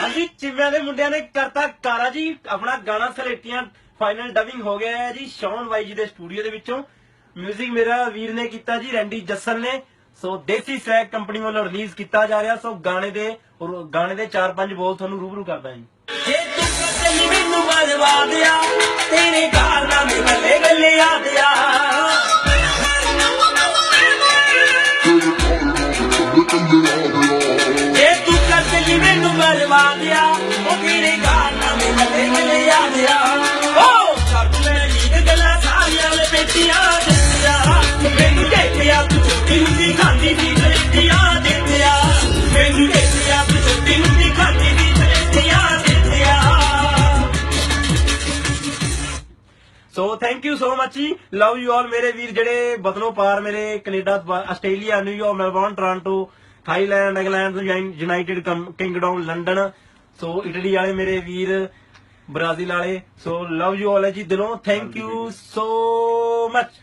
ਹਾਂਜੀ ਚਿਮਿਆਂ ਦੇ ਮੁੰਡਿਆਂ ਨੇ ਕਰਤਾ ਕਾਰਾ ਜੀ। ਆਪਣਾ ਗਾਣਾ ਸਲੇਟੀਆਂ ਫਾਈਨਲ ਡਬਿੰਗ ਹੋ ਗਿਆ ਹੈ ਜੀ, ਸ਼ੌਨ ਵਾਈ ਜੀ ਦੇ ਸਟੂਡੀਓ ਦੇ ਵਿੱਚੋਂ। 뮤직 ਮੇਰਾ ਵੀਰ ਨੇ ਕੀਤਾ ਜੀ, ਰੈਂਡੀ ਜੱਸਲ ਨੇ। ਸੋ ਦੇਸੀ ਸੈਕ ਕੰਪਨੀ ਵੱਲੋਂ ਰਿਲੀਜ਼ ਕੀਤਾ ਜਾ ਰਿਹਾ। ਸੋ ਗਾਣੇ ਦੇ ਗਾਣੇ ਦੇ 4-5 ਬੋਲ ਤੁਹਾਨੂੰ ਰੂਬਰੂ ਕਰਦਾ ਜੀ। ਜੇ ਤੂੰ ਕਦੇ ਮੈਨੂੰ ਬਰਵਾ ਤੇਰੇ ਗੱਲੇ ਓ ਛੱਡ ਮੈਂ ਨੀਂਦ ਗੱਲਾਂ ਸਾਰੀਆਂ ਲੈ ਬੇਟੀਆਂ ਦਿੱਤੀਆਂ ਮੈਨੂੰ ਦੇਖਿਆ ਤੂੰ ਛੋਟੀ ਹੁੰਦੀ, ਖਾਂਦੀ ਸੀ ਜਲੇਬੀਆਂ ਦਿੱਤੀਆਂ ਮੈਨੂੰ ਦੇਖਿਆ ਤੂੰ ਛੋਟੀ ਹੁੰਦੀ, ਖਾਂਦੀ ਸੀ ਜਲੇਬੀਆਂ ਦਿੱਤੀਆਂ ਸੋ ਥੈਂਕ ਯੂ ਸੋ ਮਚ ਜੀ। ਲਵ ਯੂ ਆਲ ਮੇਰੇ ਵੀਰ ਜਿਹੜੇ ਬਦਨੋਂ ਪਾਰ ਮੇਰੇ Canada, Australia New York Melbourne, Toronto, Thailand, England United Kingdom, London. So Italy ਵਾਲੇ ਮੇਰੇ ਵੀਰ ਬ੍ਰਾਜ਼ੀਲ ਵਾਲੇ ਸੋ ਲਵ ਯੂ ਆਲ ਜੀ ਦਿਲੋਂ ਥੈਂਕ ਯੂ ਸੋ ਮਚ